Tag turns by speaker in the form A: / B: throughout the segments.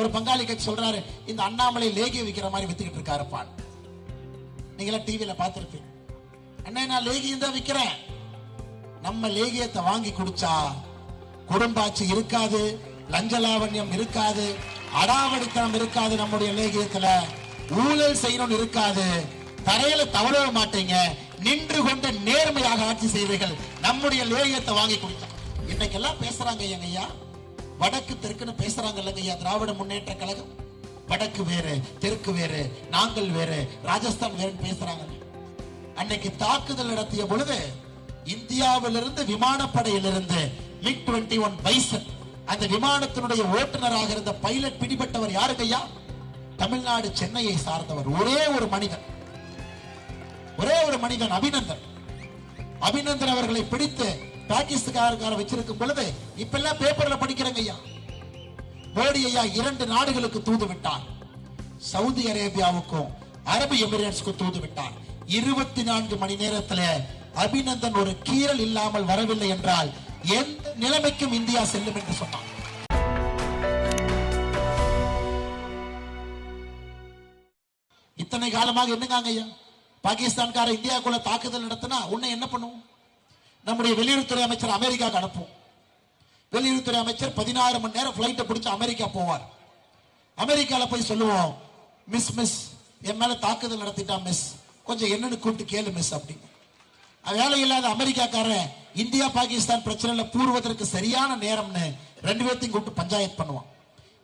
A: ஒரு பங்காளி கட்சி சொல்றாரு இந்த அண்ணாமலை லேகியம் விற்கிற மாதிரி வித்துக்கிட்டு இருக்காருப்பான் நீங்களாம் டிவியில பார்த்திருப்பீங்க. அண்ணே நான் லேகியம் தான் விக்கிறேன். நம்ம லேகியத்தை வாங்கி குடிச்சா குடும்பாட்சி இருக்காது லஞ்சலாவண்யம் இருக்காது அடாவடித்தனம் இருக்காது நம்முடைய லேகியத்துல ஊழல் செய்யணும்னு இருக்காது. தரையில தவழ மாட்டீங்க. நின்று கொண்டு நேர்மையாக ஆட்சி செய்வீர்கள். நம்முடைய லேகியத்தை வாங்கி குடிச்சா இன்னைக்கெல்லாம் பேசுறாங்க எங்க ஐயா வடக்கு தெற்குன்னு பேசுறாங்க இல்லைங்க ஐயா திராவிட முன்னேற்ற கழகம்? வடக்கு வேறு தெற்கு வேறு நாங்கள் வேறு ராஜஸ்தான் வேறுன்னு பேசுறாங்க. அன்னைக்கு தாக்குதல் நடத்திய பொழுது இந்தியாவிலிருந்து விமானப்படையிலிருந்து மிக் டுவெண்ட்டி ஒன் பைசன் அந்த விமானத்தினுடைய ஓட்டுநராக இருந்த பைலட் பிடிபட்டவர் யாருங்க ஐயா? தமிழ்நாடு சென்னையை சார்ந்தவர். ஒரே ஒரு மனிதன். ஒரே ஒரு மனிதன் அபிநந்தன். அபிநந்தன் அவர்களை பிடித்து பாகிஸ்தான்கார வச்சிருக்கும் பொழுது இப்ப எல்லாம் பேப்பர்ல படிக்கிறேங்க ஐயா. மோடி ஐயா இரண்டு நாடுகளுக்கு தூது விட்டார். சவுதி அரேபியாவுக்கும் அரபு எமிரேட்ஸ்க்கும் தூது விட்டார். இருபத்தி நான்கு மணி நேரத்துல அபிநந்தன் ஒரு கீறல் இல்லாமல் வரவில்லை என்றால் எந்த நிலைமைக்கும் இந்தியா செல்லும் என்று சொன்னார் இத்தனை காலமாக என்னங்க ஐயா? பாகிஸ்தான்கார இந்தியாக்குள்ள தாக்குதல் நடத்தினா உன்னை என்ன பண்ணுவோம் நம்முடைய வெளியுறவுத்துறை அமைச்சர் அமெரிக்காவுக்கு அனுப்புவோம். வெளியுறவுத்துறை அமைச்சர் பதினாறு மணி நேரம் பிளைட்டை பிடிச்சி அமெரிக்கா போவார். அமெரிக்காவில் போய் சொல்லுவோம் மிஸ் மிஸ் என் மேலே தாக்குதல் நடத்திட்டா மிஸ் கொஞ்சம் என்னன்னு கூப்பிட்டு கேளு மிஸ் அப்படின்னு. வேலை இல்லாத அமெரிக்காக்காரன் இந்தியா பாகிஸ்தான் பிரச்சனையில் பூர்வதற்கு சரியான நேரம்னு ரெண்டு பேர்த்தையும் கூப்பிட்டு பஞ்சாயத்து பண்ணுவான்.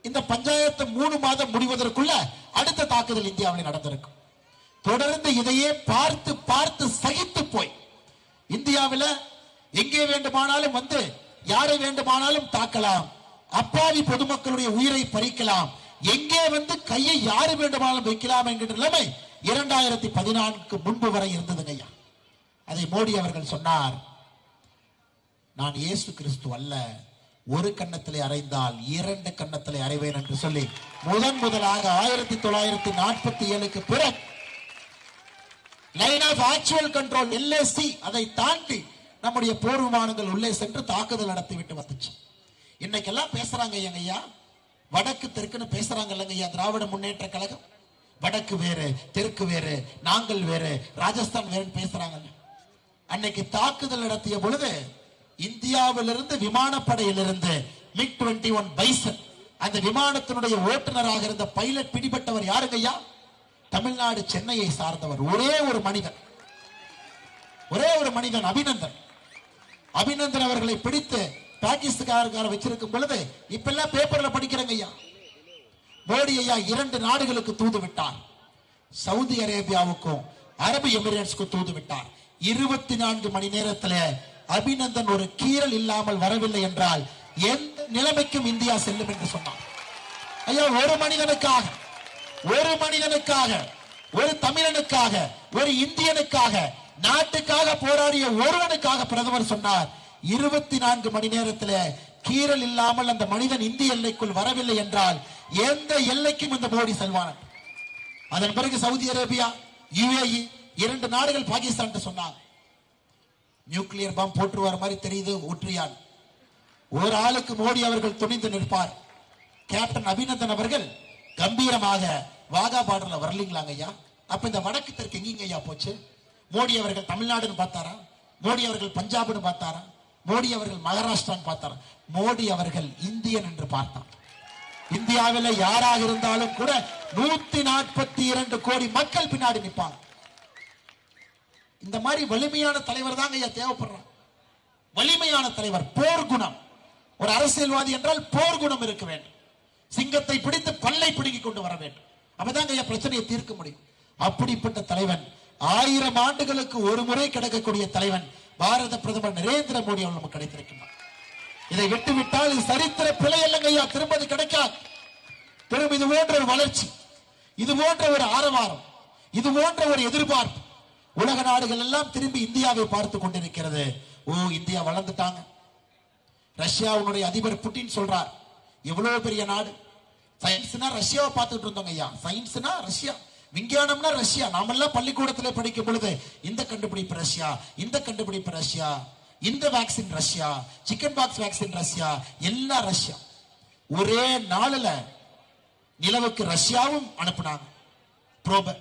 A: இந்த பஞ்சாயத்து மூணு மாதம் முடிவதற்குள்ள அடுத்த தாக்குதல் இந்தியாவில் நடந்திருக்கும். தொடர்ந்து இதையே பார்த்து பார்த்து சகித்து போய் இந்தியாவில் எங்கே வேண்டுமானாலும் வந்து யாரை வேண்டுமானாலும் தாக்கலாம். அப்பாவி பொதுமக்களுடைய உயிரை பறிக்கலாம். எங்கே வந்து கையை யாரு வேண்டுமானாலும் வைக்கலாம் என்கிற நிலைமை இரண்டாயிரத்தி பதினான்கு முன்பு வரை இருந்ததுங்க ஐயா. அதை மோடி அவர்கள் சொன்னார். நான் இயேசு கிறிஸ்து அல்ல. ஒரு கன்னத்திலே அறைந்தால் இரண்டு கன்னத்திலே அறைவேன் என்று சொல்லி முதன் முதலாக ஆயிரத்தி தொள்ளாயிரத்தி நாற்பத்தி ஏழுக்கு பிறகு line of actual control LAC அதை தாண்டி நம்முடைய போர் விமானங்கள் உள்ளே சென்று தாக்குதல் நடத்தி விட்டு வந்துச்சு. இன்னைக்கெல்லாம் பேசுறாங்க எங்க ஐயா. வடக்கு தெற்குன்னு பேசுறாங்க இல்லைங்க ஐயா திராவிட முன்னேற்ற கழகம். வடக்கு வேறு தெற்கு வேறு நாங்கள் வேறு ராஜஸ்தான் வேறுன்னு பேசுறாங்க அன்னைக்கு தாக்குதல் நடத்திய பொழுது இந்தியாவிலிருந்து விமானப்படையிலிருந்து மிக் டுவெண்ட்டி ஒன் பைசன் அந்த விமானத்தினுடைய ஓட்டுநராக இருந்த பைலட் பிடிபட்டவர் யாருங்க ஐயா? தமிழ்நாடு சென்னையை சார்ந்தவர். ஒரே ஒரு மனிதன். ஒரே ஒரு மனிதன் அபிநந்தன். அபிநந்தன் அவர்களை பிடித்து பாகிஸ்தான்கார வச்சிருக்கும் பொழுது இப்ப எல்லாம் பேப்பர்ல படிக்கிறேங்க ஐயா. மோடி ஐயா இரண்டு நாடுகளுக்கு தூது விட்டார். சவுதி அரேபியாவுக்கும் அரபு எமிரேட்ஸ்க்கும் தூது விட்டார். இருபத்தி நான்கு மணி நேரத்துல அபிநந்தன் ஒரு கீறல் இல்லாமல் வரவில்லை என்றால் எந்த நிலைமைக்கும் இந்தியா செல்லும் என்று சொன்னார். ஐயா ஒரு மனிதனுக்காக ஒரு மனிதனுக்காக ஒரு தமிழனுக்காக ஒரு இந்தியனுக்காக நாட்டுக்காக போராடிய ஒருவனுக்காக பிரதமர் சொன்னார். இருபத்தி நான்கு மணி நேரத்தில் கீறல் இல்லாமல் அந்த மனிதன் இந்திய எல்லைக்குள் வரவில்லை என்றால் எந்த எல்லைக்கும் இந்த மோடி செல்வான். அதன் பிறகு சவுதி அரேபியா யுஏஇ இரண்டு நாடுகள் பாகிஸ்தான் சொன்னாங்க நியூக்ளியர் பாம் வர மாதிரி தெரியுது ஒற்றியான். ஒரு ஆளுக்கு மோடி அவர்கள் துணிந்து நிற்பார். கேப்டன் அபிநந்தன் அவர்கள் கம்பீரமாக வாகா பார்டர்ல வரலீங்களாங்க ஐயா அப்ப இந்த வடக்கு தெற்கு எங்கீங்க ஐயா போச்சு? மோடி அவர்கள் தமிழ்நாடுன்னு பார்த்தாரா? மோடி அவர்கள் பஞ்சாப்னு பார்த்தாரா? மோடி அவர்கள் மகாராஷ்டிரான்னு பார்த்தாரா? மோடி அவர்கள் இந்தியன் என்று பார்த்தார். இந்தியாவில் யாராக இருந்தாலும் கூட நூத்தி நாற்பத்தி இரண்டு கோடி மக்கள் பின்னாடி நிற்பாங்க இந்த மாதிரி வலிமையான தலைவர் தாங்க ஐயா தேவைப்படுறான் வலிமையான தலைவர் போர் குணம். ஒரு அரசியல்வாதி என்றால் போர் குணம் இருக்க வேண்டும். சிங்கத்தை பிடித்து பல்லை பிடுங்கி கொண்டு வர வேண்டும். அப்பதான் ஐயா பிரச்சனையை தீர்க்க முடியும். அப்படிப்பட்ட தலைவன் ஆயிரம் ஆண்டுகளுக்கு ஒரு முறை கிடைக்கக்கூடிய தலைவன் பாரத பிரதமர் நரேந்திர மோடி அவர்கள் நமக்கு கிடைத்திருக்கிறார். இதை விட்டுவிட்டால் இது சரித்திர பிழை இல்லைங்க ஐயா. திரும்ப அது கிடைக்காது. பெரும் இது போன்ற ஒரு வளர்ச்சி இது போன்ற ஒரு ஆரவாரம் இது போன்ற ஒரு எதிர்பார்ப்பு உலக நாடுகள் எல்லாம் திரும்பி இந்தியாவை பார்த்து கொண்டிருக்கிறது. ஓ இந்தியா வளர்ந்துட்டாங்க. ரஷ்யாவுடைய அதிபர் புட்டின் சொல்றார் எவ்வளவு பெரிய நாடு? சயின்ஸ்னா ரஷ்யாவை பார்த்துட்டு இருந்தோங்க ஐயா. சயின்ஸ்னா ரஷ்யா. விஞ்ஞானம்னா ரஷ்யா. நாமெல்லாம் பள்ளிக்கூடத்தில் படிக்கும் பொழுது இந்த கண்டுபிடிப்பு ரஷ்யா இந்த கண்டுபிடிப்பு ரஷ்யா இந்த vaccine Russia chicken pox vaccine Russia எல்லாம் ரஷ்யா. ஒரே நாளில் நிலவுக்கு ரஷ்யாவும் அனுப்புனாங்க. ப்ரோப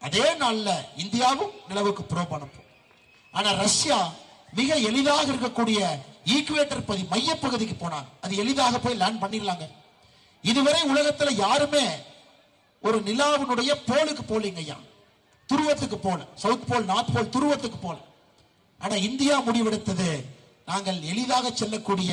A: அதே நாளில் இந்தியாவும் நிலவுக்கு ப்ரோப் அனுப்பும். ஆனால் ரஷ்யா மிக எளிதாக இருக்கக்கூடிய ஈக்குவேட்டர் பகுதி மையப்பகுதிக்கு போனாங்க. அது எளிதாக போய் லேண்ட் பண்ணிடலாங்க. இதுவரை உலகத்தில் யாருமே ஒரு நிலாவினுடைய போலுக்கு போலிங்க ஐயா துருவத்துக்கு போல. சவுத் போல் நார்த் போல் துருவத்துக்கு போல. ஆனா இந்தியா முடிவெடுத்தது நாங்கள் எளிதாக செல்லக்கூடிய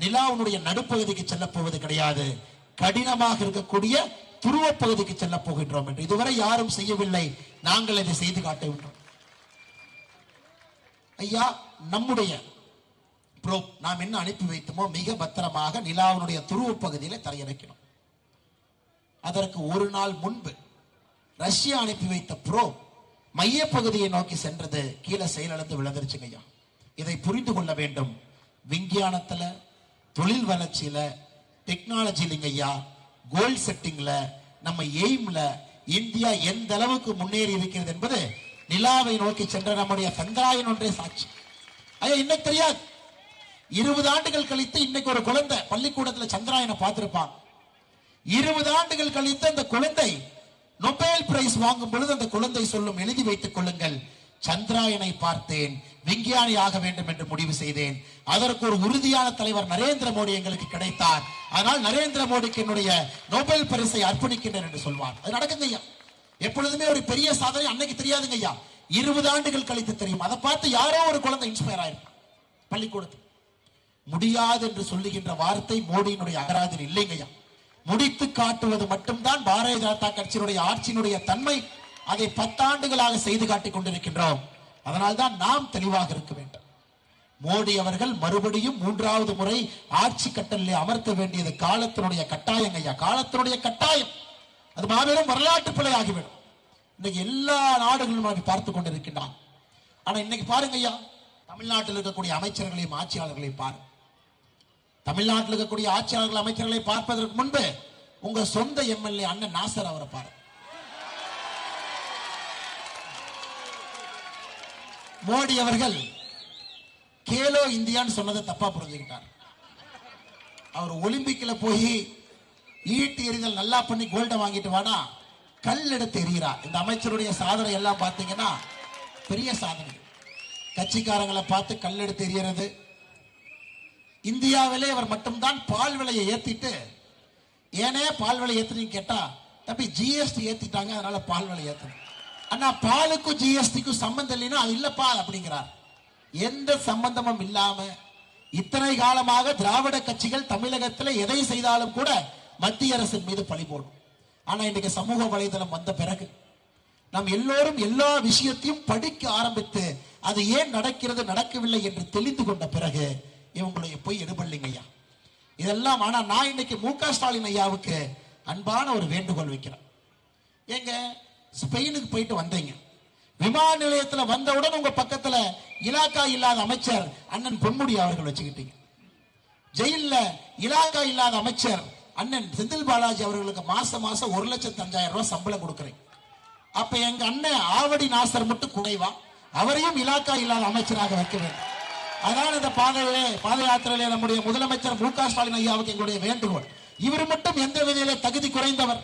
A: நிலாவினுடைய நடுப்பகுதிக்கு செல்ல போவது கிடையாது. கடினமாக இருக்கக்கூடிய துருவ பகுதிக்கு செல்ல போகின்றோம் என்று. இதுவரை யாரும் செய்யவில்லை. நாங்கள் இதை செய்து காட்டுகின்றோம் ஐயா நம்முடைய ப்ரோப் நாம் என்ன அனுப்பி வைத்தோமோ மிக பத்திரமாக நிலாவினுடைய துருவ பகுதியில தரையிறக்கணும் அதற்கு ஒரு நாள் முன்பு ரஷ்யா அனுப்பி வைத்த ப்ரோ மையப்பகுதியை நோக்கி சென்றது. கீழே செயலிழந்து விழுந்துருச்சுங்க ஐயா. இதை புரிந்து கொள்ள வேண்டும். விஞ்ஞானத்துல தொழில் வளர்ச்சியில டெக்னாலஜிலிங்க ஐயா. கோல் செட்டிங்ல நம்ம எய்ம்ல இந்தியா எந்த அளவுக்கு முன்னேறி இருக்கிறது என்பது நிலாவை நோக்கி சென்ற நம்முடைய சந்திராயன் ஒன்றே சாட்சி. ஐயா இன்னைக்கு தெரியாது. இருபது ஆண்டுகள் கழித்து இன்னைக்கு ஒரு குழந்தை பள்ளிக்கூடத்துல சந்திராயனை பார்த்திருப்பான். இருபது ஆண்டுகள் கழித்து அந்த குழந்தை நொபேல் பிரைஸ் வாங்கும் பொழுது அந்த குழந்தை சொல்லும் எழுதி வைத்துக் கொள்ளுங்கள். சந்திராயனை பார்த்தேன். விஞ்ஞானி ஆக வேண்டும் என்று முடிவு செய்தேன். அதற்கு ஒரு உறுதியான தலைவர் நரேந்திர மோடி எங்களுக்கு கிடைத்தார். அதனால் நரேந்திர மோடிக்கு என்னுடைய நோபல் பரிசை அர்ப்பணிக்கின்றேன் என்று சொல்வார். அது நடக்குங்க ஐயா. எப்பொழுதுமே ஒரு பெரிய சாதனை அன்னைக்கு தெரியாதுங்க ஐயா. இருபது ஆண்டுகள் கழித்து தெரியும். அதை பார்த்து யாரோ ஒரு குழந்தை இன்ஸ்பயர் ஆயிருப்பான் பள்ளிக்கூடத்தில். முடியாது என்று சொல்லுகின்ற வார்த்தை மோடியினுடைய அகராதில் இல்லைங்கய்யா முடித்து காட்டுவது மட்டும்தான் பாரதிய ஜனதா கட்சியினுடைய ஆட்சியினுடைய தன்மை. அதை பத்தாண்டுகளாக செய்து காட்டிக் கொண்டிருக்கின்றோம். அதனால்தான் நாம் தெளிவாக இருக்க வேண்டும். மோடி அவர்கள் மறுபடியும் மூன்றாவது முறை ஆட்சி கட்டலில் அமர்த்த வேண்டியது காலத்தினுடைய கட்டாயம் ஐயா காலத்தினுடைய கட்டாயம். அது மாபெரும் வரலாற்று பிழை ஆகிவிடும் இன்னைக்கு எல்லா நாடுகளும் அதை பார்த்து கொண்டிருக்கின்றான். ஆனா இன்னைக்கு பாருங்க ஐயா தமிழ்நாட்டில் இருக்கக்கூடிய அமைச்சர்களையும் ஆட்சியாளர்களையும் பாருங்க. தமிழ்நாட்டில் இருக்கக்கூடிய ஆட்சியாளர்கள் அமைச்சர்களை பார்ப்பதற்கு முன்பு உங்க சொந்த எம்எல்ஏ அண்ணன் நாசர் அவரை பாரு. மோடி அவர்கள் கேலோ இந்தியான்னு சொன்னதை தப்பா புரிஞ்சுக்கிட்டார். அவர் ஒலிம்பிக்ல போய் ஈட்டு எறிதல் நல்லா பண்ணி கோல்டை வாங்கிட்டு வானா கல் எடுத்து எறிகிறார் இந்த அமைச்சருடைய சாதனை எல்லாம் பார்த்தீங்கன்னா பெரிய சாதனை. கட்சிக்காரங்களை பார்த்து கல் எடுத்து எறிகிறது. இந்தியாவிலே அவர் மட்டும்தான் பால் விலையை ஏத்திட்டு ஏனே பால் விலை ஏத்துறீங்க கேட்டா தம்பி ஜிஎஸ்டி ஏத்திட்டாங்க அதனால பால் விலை ஏத்தணும். அண்ணா பாலுக்கும் ஜிஎஸ்டிக்கும் சம்பந்தம் இல்லைன்னா அது இல்லப்பா அப்படிங்கிறார். எந்த சம்பந்தமும் இல்லாம இத்தனை காலமாக திராவிட கட்சிகள் தமிழகத்தில் எதை செய்தாலும் கூட மத்திய அரசின் மீது பழி போடும். ஆனா இன்னைக்கு சமூக வலைதளம் வந்த பிறகு நாம் எல்லோரும் எல்லா விஷயத்தையும் படிக்க ஆரம்பித்து அது ஏன் நடக்கிறது நடக்கவில்லை என்று தெளிந்து கொண்ட பிறகு இவங்களை போய் எடுபடலைங்க ஐயா. இதெல்லாம் ஆனா நான் இன்னைக்கு மு க ஸ்டாலின் ஐயாவுக்கு அன்பான ஒரு வேண்டுகோள் வைக்கிறேன். ஏங்க ஸ்பெயினுக்கு போயிட்டு வந்தீங்க. விமான நிலையத்துல வந்தவுடன் உங்க பக்கத்துல இலாக்கா இல்லாத அமைச்சர் அண்ணன் பொன்முடி அவர்கள் வச்சுக்கிட்டீங்க. ஜெயிலில் இலாக்கா இல்லாத அமைச்சர் அண்ணன் செந்தில் பாலாஜி அவர்களுக்கு மாசம் மாசம் ஒரு லட்சத்து அஞ்சாயிரம் ரூபாய் சம்பளம் கொடுக்குறேன். அப்ப எங்க அண்ணன் ஆவடி நாசர் மட்டும் குறைவா? அவரையும் இலாக்கா இல்லாத அமைச்சராக வைக்க வேண்டும். அதான் இந்த பாதையிலே பாத யாத்திரையிலே நம்முடைய முதலமைச்சர் மு க ஸ்டாலின் ஐயாவுக்கு எங்களுடைய வேண்டுகோள். இவர் மட்டும் எந்த விதையிலே தகுதி குறைந்தவர்?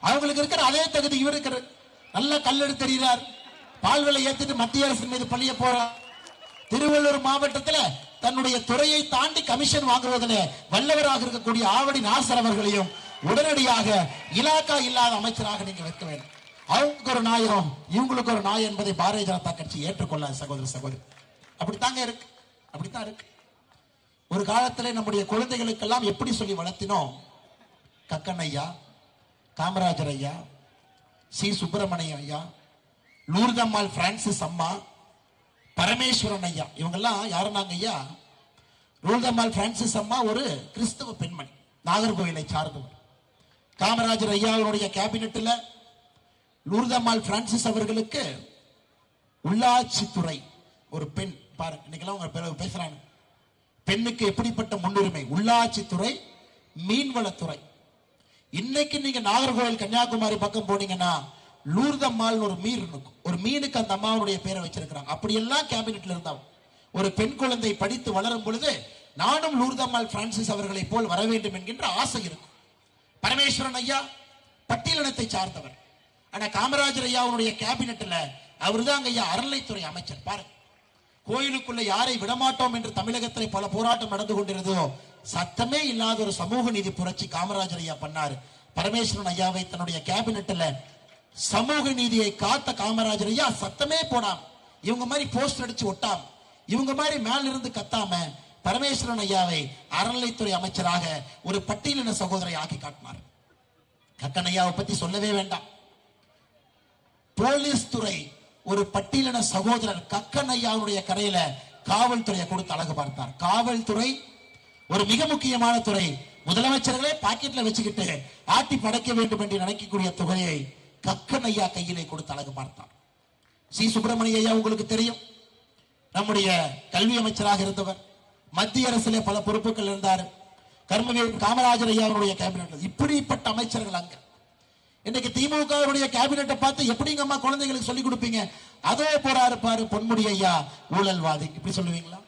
A: அவங்களுக்கு இருக்கிற அதே தகுதி இவர் இருக்கிறது நல்ல கல்லெடு தெரிகிறார் பால் விலை மத்திய அரசின் மீது பள்ளிய போறார். திருவள்ளூர் மாவட்டத்துல தன்னுடைய துறையை தாண்டி கமிஷன் வாங்குவதில் வல்லவராக இருக்கக்கூடிய ஆவடி நாசர் அவர்களையும் உடனடியாக இலாக்கா இல்லாத அமைச்சராக நீங்க வைக்க வேண்டும். அவங்களுக்கு ஒரு நாயம் இவங்களுக்கு ஒரு நாய் என்பதை பாரதிய ஜனதா கட்சி ஏற்றுக்கொள்ளாது சகோதர சகோதரி. அப்படித்தாங்க இருக்கு. அப்படித்தான் இருக்கு. ஒரு காலத்துல நம்முடைய குழந்தைகளுக்கெல்லாம் எப்படி சொல்லி வளர்த்தினோம்? கக்கன் ஐயா காமராஜர் ஐயா சி. சுப்பிரமணியம் ஐயா லூர்தம்மாள் பிரான்சிஸ் அம்மா பரமேஸ்வரன் ஐயா. இவங்கெல்லாம் யாருனாங்க ஐயா? லூர்தம்மாள் பிரான்சிஸ் அம்மா ஒரு கிறிஸ்தவ பெண்மணி நாகர்கோவிலை சார்ந்தவர். காமராஜர் ஐயாவுடைய கேபினட்டில் லூர்தம்மாள் பிரான்சிஸ் அவர்களுக்கு உள்ளாட்சித்துறை ஒரு பெண் பாருங்க இன்னைக்கெல்லாம் உங்க பேர- பேசுறாங்க. பெண்ணுக்கு எப்படிப்பட்ட முன்னுரிமை? உள்ளாட்சித்துறை மீன்வளத்துறை. இன்னைக்கு நீங்க நாகர்கோவில் கன்னியாகுமரி பக்கம் போனீங்கன்னா லூர்தம்மாள் ஒரு மீன் இருக்கும். ஒரு மீனுக்கு அந்த அம்மாவுடைய பேரை வச்சிருக்கிறாங்க. அப்படியெல்லாம் கேபினெட்ல இருந்தாங்க ஒரு பெண் குழந்தை படித்து வளரும் பொழுது நானும் லூர்தம்மாள் பிரான்சிஸ் அவர்களை போல் வர வேண்டும் என்கின்ற ஆசை இருக்கும். பரமேஸ்வரன் ஐயா பட்டியலினத்தை சார்ந்தவர். ஆனா காமராஜர் ஐயா அவருடைய கேபினெட்ல அவர்தான் ஐயா அறநிலைத்துறை அமைச்சர். பாருங்க. கோயிலுக்குள்ள யாரை விடமாட்டோம் என்று தமிழகத்தில் பல போராட்டம் நடந்து கொண்டிருந்ததோ சத்தமே இல்லாத ஒரு சமூக நீதி புரட்சி காமராஜர் ஐயா பண்ணார். பரமேஸ்வரன் ஐயாவை தன்னுடைய கேபினெட்ல சமூக நீதியை காத்த காமராஜர் ஐயா சத்தமே போடாம இவங்க மாதிரி போஸ்டர் அடிச்சு ஒட்டாம இவங்க மாதிரி மேல இருந்து கத்தாம பரமேஸ்வரன் ஐயாவை அறநிலைத்துறை அமைச்சராக ஒரு பட்டியலின சகோதரை ஆக்கி காட்டினார். கக்கன் ஐயாவை பத்தி சொல்லவே வேண்டாம். போலீஸ் துறை ஒரு பட்டியலின சகோதரர் கக்கன் ஐயாவுடைய கரையில காவல்துறையை கொடுத்து அழகு பார்த்தார். காவல்துறை ஒரு மிக முக்கியமான துறை. முதலமைச்சர்களே பாக்கெட்ல வச்சுக்கிட்டு ஆட்டி படைக்க வேண்டும் என்று நினைக்கக்கூடிய தொகையை கக்கன் ஐயா கையிலே கொடுத்து அழகு பார்த்தார். சி. சுப்பிரமணிய ஐயா உங்களுக்கு தெரியும். நம்முடைய கல்வி அமைச்சராக இருந்தவர். மத்திய அரசிலே பல பொறுப்புகள் இருந்தார். கர்மவீரன் காமராஜர் ஐயா அவருடைய கேபினெட் இப்படிப்பட்ட அமைச்சர்கள் அங்கே. இன்னைக்கு திமுகவுடைய கேபினெட்டை பார்த்து எப்படிங்க அம்மா குழந்தைகளுக்கு சொல்லி கொடுப்பீங்க? அதே போறாரு பாரு பொன்முடி ஐயா ஊழல்வாதி. இப்படி சொல்லுவீங்களா?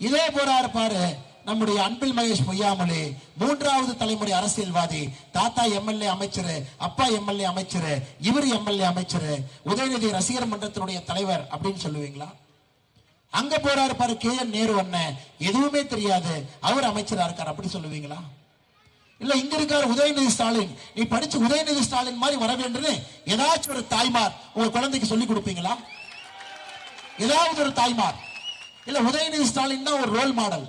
A: இதே போறாரு பாரு நம்முடைய அன்பில் மகேஷ் பொய்யாமலே மூன்றாவது தலைமுறை அரசியல்வாதி தாத்தா எம்எல்ஏ அமைச்சர் அப்பா எம்எல்ஏ அமைச்சர் இவர் எம்எல்ஏ அமைச்சர் உதயநிதி ரசிகர் மன்றத்தினுடைய தலைவர் அப்படின்னு சொல்லுவீங்களா? அங்க போறாரு பாரு கே என் நேரு அண்ணன். எதுவுமே தெரியாது. அவர் அமைச்சரா இருக்கார் அப்படி சொல்லுவீங்களா? இல்ல இங்க இருக்காரு உதயநிதி ஸ்டாலின். நீ படிச்சு உதயநிதி ஸ்டாலின் மாதிரி வர வேண்டும் ஏதாச்சும் ஒரு தாய்மார் உங்க குழந்தைக்கு சொல்லி கொடுப்பீங்களா? ஏதாவது ஒரு தாய்மார். இல்ல உதயநிதி ஸ்டாலின் தான் ஒரு ரோல் மாடல்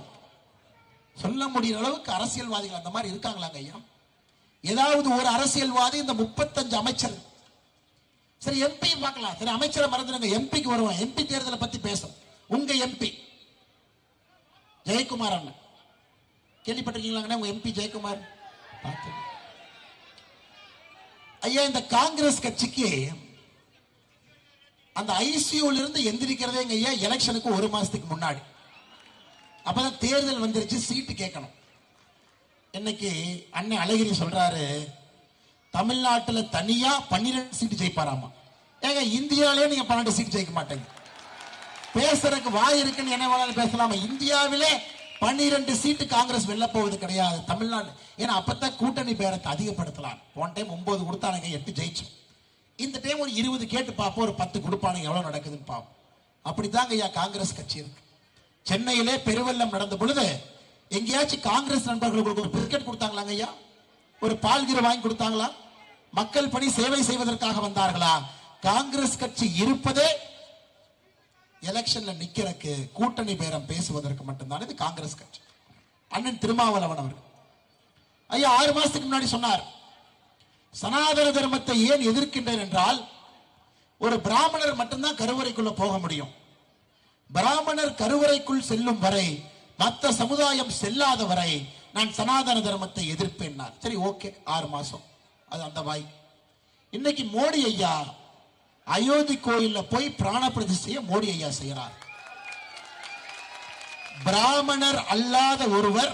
A: சொல்ல முடியற அளவுக்கு அரசியல்வாதிகள் அந்த மாதிரி இருக்காங்களாங்க ஐயா? ஏதாவது ஒரு அரசியல்வாதி இந்த முப்பத்தஞ்சு அமைச்சர். சரி எம்பி பார்க்கலாம். சரி அமைச்சரை மறந்துடுங்க. எம்பிக்கு வருவோம். எம்பி தேர்தலை பத்தி பேசும் உங்க எம்பி ஜெயக்குமார் அண்ணன். கேள்விப்பட்டிருக்கீங்களாங்கண்ணா உங்க எம்பி ஜெயக்குமார்? ஐயா இந்த காங்கிரஸ் கட்சிக்கு அந்த ஐசியூல இருந்து எந்திரிக்கிறதே எங்க ஐயா எலெக்ஷனுக்கு ஒரு மாசத்துக்கு முன்னாடி. அப்பதான் தேர்தல் வந்துருச்சு சீட்டு கேட்கணும். இன்னைக்கு அண்ணன் அழகிரி சொல்றாரு தமிழ்நாட்டில் தனியா பன்னிரெண்டு சீட்டு ஜெயிப்பாராமா? ஏங்க இந்தியாவிலே நீங்க பன்னெண்டு சீட்டு ஜெயிக்க மாட்டேங்க. பேசுறதுக்கு வாய் இருக்குன்னு என்ன வேணாலும் பேசலாமா? இந்தியாவிலே பன்னிரெண்டு சீட்டு காங்கிரஸ் வெல்ல போவது கிடையாது தமிழ்நாடு. ஏன்னா அப்பதான் கூட்டணி பேரத்தை அதிகப்படுத்தலாம். போன டைம் ஒன்பது கொடுத்தானுங்க எட்டு ஜெயிச்சோம் இந்த டைம் ஒரு இருபது கேட்டு பார்ப்போம் ஒரு பத்து கொடுப்பானுங்க எவ்வளவு நடக்குதுன்னு பார்ப்போம். அப்படித்தாங்க ஐயா காங்கிரஸ் கட்சி இருக்கு. சென்னையிலே பெருவெள்ளம் நடந்த பொழுது எங்கேயாச்சும் காங்கிரஸ் நண்பர்களுக்கு ஒரு பிஸ்கட் கொடுத்தாங்களாங்க ஐயா? ஒரு பால்கிற வாங்கி கொடுத்தாங்களா? மக்கள் பணி சேவை செய்வதற்காக வந்தார்களா? காங்கிரஸ் கட்சி இருப்பதே எலெக்ஷன்ல நிக்கிறக்கு கூட்டணி பேரம் பேசுவதற்கு மட்டும்தான் இது காங்கிரஸ் கட்சி. அண்ணன் திருமாவளவன் அவர்கள். ஐயா ஆறு மாசத்துக்கு முன்னாடி சொன்னார் சனாதன தர்மத்தை ஏன் எதிர்க்கின்றேன் என்றால் ஒரு பிராமணர் மட்டும்தான் கருவறைக்குள்ள போக முடியும். பிராமணர் கருவறைக்குள் செல்லும் வரை மற்ற சமுதாயம் செல்லாத வரை நான் சனாதன தர்மத்தை எதிர்ப்பேன் சரி ஓகே ஆறு மாசம். அது அந்த வாய். இன்னைக்கு மோடி ஐயா அயோத்தி கோயில்ல போய் பிராண பிரதிஷ்டையை மோடி ஐயா செய்யறார். பிராமணர் அல்லாத ஒருவர்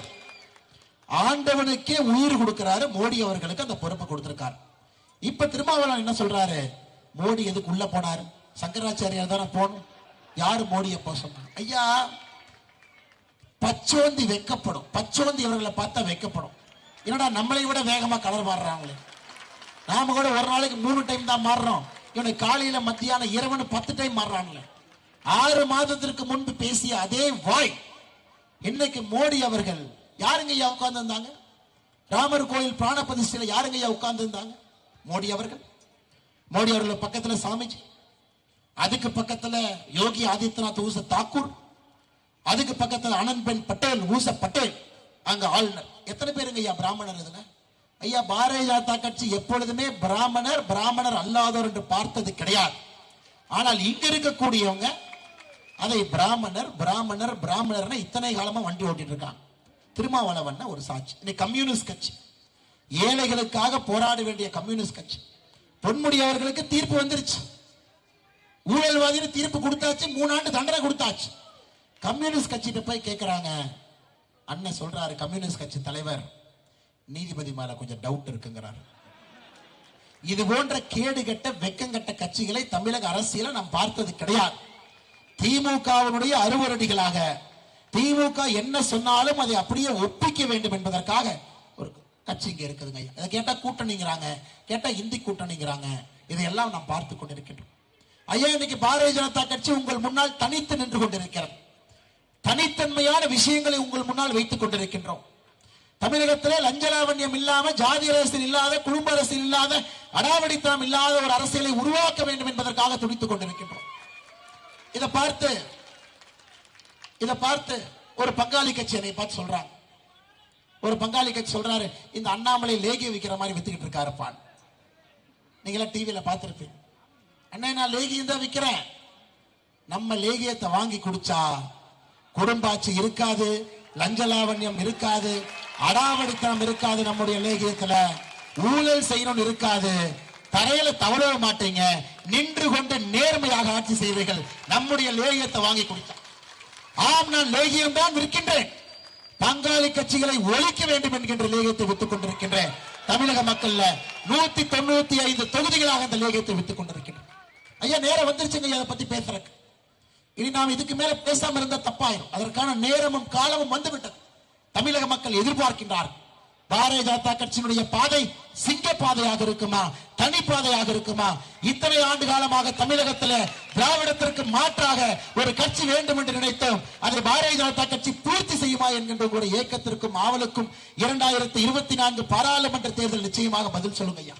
A: ஆண்டவனுக்கே உயிர் கொடுக்கிறாரு மோடி அவர்களுக்கு அந்த பொறுப்பை கொடுத்திருக்கார். இப்ப திருமாவளவன் என்ன சொல்றாரு? மோடி எதுக்கு உள்ள போனாரு? சங்கராச்சாரியார் தானே போகணும். யாரு மோடியை போக சொன்னாங்க ஐயா பச்சோந்தி வெக்கப்படும். பச்சோந்தி அவர்களை பார்த்தா வெக்கப்படும். என்னடா நம்மளை விட வேகமா கலர் மாறுறாங்களே. நாம கூட ஒரு நாளைக்கு மூணு டைம் தான் மாறுறோம் இவனை காலையில மத்தியானம் இரவனு பத்து டைம் மாறுறாங்களே ஆறு மாதத்திற்கு முன்பு பேசிய அதே வாய். இன்னைக்கு மோடி அவர்கள் யாருங்க ஐயா உட்கார்ந்து இருந்தாங்க ராமர் கோயில் பிராண பிரதிஷ்டையில யாருங்க ஐயா உட்கார்ந்து இருந்தாங்க மோடி அவர்கள். மோடி அவர்கள் பக்கத்துல சாமிஜி. அதுக்கு பக்கத்துல யோகி ஆதித்யநாத் ஊச தாக்கூர். அதுக்கு பக்கத்துல அனன்பென் பட்டேல் ஊச பட்டேல். அங்க ஆளுநர். எத்தனை பேருங்க ஐயா பிராமணர் இதுல? ஐயா பாரதிய ஜனதா கட்சி எப்பொழுதுமே பிராமணர் பிராமணர் அல்லாதோர் என்று பார்த்தது கிடையாது. ஆனால் இங்க இருக்கக்கூடியவங்க அதை பிராமணர் பிராமணர் பிராமணர்னு இத்தனை காலமா வண்டி ஓட்டிட்டு இருக்காங்க. திருமாவளவன் ஒரு சாட்சி. இன்னைக்கு கம்யூனிஸ்ட் கட்சி. ஏழைகளுக்காக போராட வேண்டிய கம்யூனிஸ்ட் கட்சி. பொன்முடி அவர்களுக்கு தீர்ப்பு வந்துருச்சு. ஊழல்வாதின்னு தீர்ப்பு கொடுத்தாச்சு மூணு ஆண்டு தண்டனை கொடுத்தாச்சு. கம்யூனிஸ்ட் கட்சிகிட்ட போய் கேட்கிறாங்க அண்ணன் சொல்றாரு கம்யூனிஸ்ட் கட்சி தலைவர் நீதிபதி மேல கொஞ்சம் டவுட் இருக்குங்கிறார். இது போன்ற கேடு கெட்ட வெக்கங்கெட்ட கட்சிகளை தமிழக அரசியல நாம் பார்த்தது கிடையாது. திமுகவினுடைய அறுவரடிகளாக திமுக என்ன சொன்னாலும் அதை அப்படியே ஒப்பிக்க வேண்டும் என்பதற்காக ஒரு கட்சி இங்க இருக்குதுங்க ஐயா. கேட்டா கூட்டணிங்கிறாங்க கேட்டா இந்தி கூட்டணிங்கிறாங்க. இதையெல்லாம் நாம் பார்த்து கொண்டிருக்கின்றோம். ஐயா இன்னைக்கு பாரதிய ஜனதா கட்சி உங்கள் முன்னால் தனித்து நின்று கொண்டிருக்கிறது. தனித்தன்மையான விஷயங்களை உங்கள் முன்னால் வைத்துக் கொண்டிருக்கின்றோம். தமிழகத்திலே லஞ்சலாவண்யம் இல்லாம ஜாதி அரசியல் இல்லாத குடும்ப அரசியல் இல்லாத அடாவடித்தனம் இல்லாத ஒரு அரசியலை உருவாக்க வேண்டும் என்பதற்காக துடித்துக் கொண்டிருக்கின்றோம். இதை பார்த்து இதை பார்த்து ஒரு பங்காளி கட்சி என்னை பார்த்து சொல்றாங்க. ஒரு பங்காளி கட்சி சொல்றாரு இந்த அண்ணாமலை லேகிய விற்கிற மாதிரி வித்துக்கிட்டு இருக்காருப்பான் நீங்களாம் டிவியில பார்த்திருப்பீங்க. அண்ணே நான் லேகியம் தான் விற்கிறேன் நம்ம லேகியத்தை வாங்கி குடிச்சா குடும்பாட்சி இருக்காது லஞ்சலாவண்யம் இருக்காது அடாவடித்தனம் இருக்காது நம்முடைய லேகியத்துல. ஊழல் செய்யணும்னு இருக்காது. தரையில தவறவே மாட்டீங்க. நின்று கொண்டு நேர்மையாக ஆட்சி செய்வீர்கள். நம்முடைய லேகியத்தை வாங்கி குடித்தா. ஆம் நான் லேகியம் தான் விற்கின்றேன் பங்காளி கட்சிகளை ஒழிக்க வேண்டும் என்கின்ற லேகியத்தை வித்துக் கொண்டிருக்கின்றேன். தமிழக மக்கள்ல நூத்தி தொண்ணூத்தி ஐந்து தொகுதிகளாக அந்த லேகியத்தை வித்துக் கொண்டிருக்கின்றேன். ஐயா நேரம் வந்துருச்சுங்க அதை பத்தி பேசுறதுக்கு. இனி நாம் இதுக்கு மேல பேசாம இருந்தா தப்பாயிரும். அதற்கான நேரமும் காலமும் வந்துவிட்டது. தமிழக மக்கள் எதிர்பார்க்கின்றார்கள். பாரதிய ஜனதா கட்சியினுடைய பாதை சிங்க பாதையாக இருக்குமா? தனி பாதையாக இருக்குமா? இத்தனை ஆண்டு காலமாக தமிழகத்தில் திராவிடத்திற்கு மாற்றாக ஒரு கட்சி வேண்டும் என்று நினைத்தோம். அதை பாரதிய ஜனதா கட்சி பூர்த்தி செய்யுமா என்கின்ற ஒரு ஏக்கத்திற்கும் ஆவலுக்கும் இரண்டாயிரத்தி இருபத்தி நான்கு பாராளுமன்ற தேர்தல் நிச்சயமாக பதில் சொல்லுங்க ஐயா.